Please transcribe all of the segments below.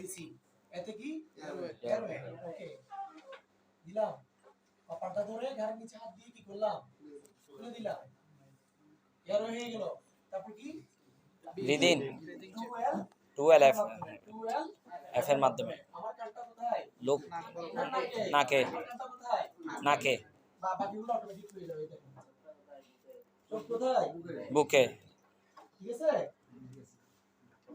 ABC এতে কি? Airway okay. দিলাম। কপারটা ধরে ঘাড়ের নিচে হাত দিয়ে কি করলাম? খুলে দিলাম। এয়ারওয়ে হয়ে গেল। তারপর কি? F এর মাধ্যমে। আমার কানটা কোথায়? লোক নাকে। নাকে। বাকিগুলো অটোমেটিক হয়ে যাবে চোখ কোথায়? বুকে। ঠিক আছে?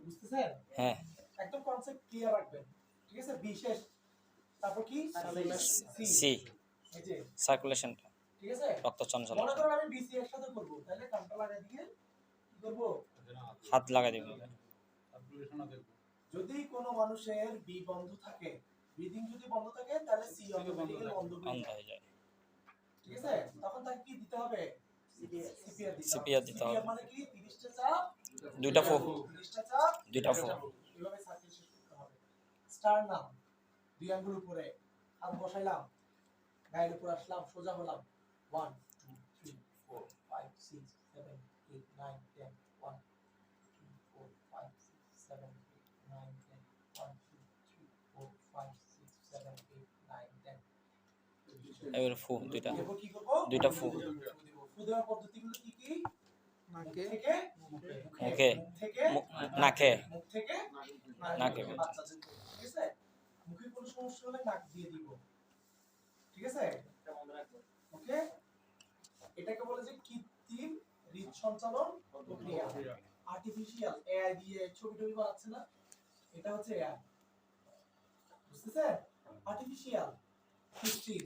বুঝতেছেন? হ্যাঁ। একদম কনসেপ্ট ক্লিয়ার রাখবেন। ঠিক আছে? বিশেষ তারপর কি? সি সি এই সার্কুলেশনটা ঠিক আছে? রক্ত চঞ্চল মনে করেন আমি বিসি একসাথে করব। তাহলে কানটা লাগাই দিয়ে কি করব? হাত লাগাই দিবেন যদি কোনো মানুষের বি বন্ধ থাকে ব্রিদিং যদি বন্ধ থাকে তাহলে সি অটোমেটিক্যালি বন্ধ হয়ে বন্ধ যায়। হয়ে যায়। ঠিক আছে? তখন তাকে কি দিতে হবে? সিপিআর দিতে হবে। হবে। মানে কি? 30টা চাপ? দুইটা ফু। 30টা চাপ? দুইটা ফু। স্টার নাম। দুই আঙ্গুল উপরে হাত বসাইলাম গায়ের উপর আসলাম সোজা হলাম। 1 2 3 4 5 6 7 8 9 10 1 2 4 5 6 7 8 9 10 1 2 3 4 5 6 7 8 9 10 এবার ফু দুইটা। দুইটা ফু। ফু দেওয়ার পদ্ধতিগুলো কি কি? নাকে। মুখে। মুখ। থেকে মুখ- নাকে। মুখ থেকে নাকে। ঠিক আছে? কোনো সমস্যা হলে নাক দিয়ে দিব। ঠিক আছে? ওকে? এটাকে বলে যে কৃত্রিম হৃদ সঞ্চালন প্রক্রিয়া আর্টিফিশিয়াল এআই দিয়ে ছবি টবি বানাচ্ছে না? এটা হচ্ছে এআই বুঝতেছে আর্টিফিশিয়াল কৃত্রিম।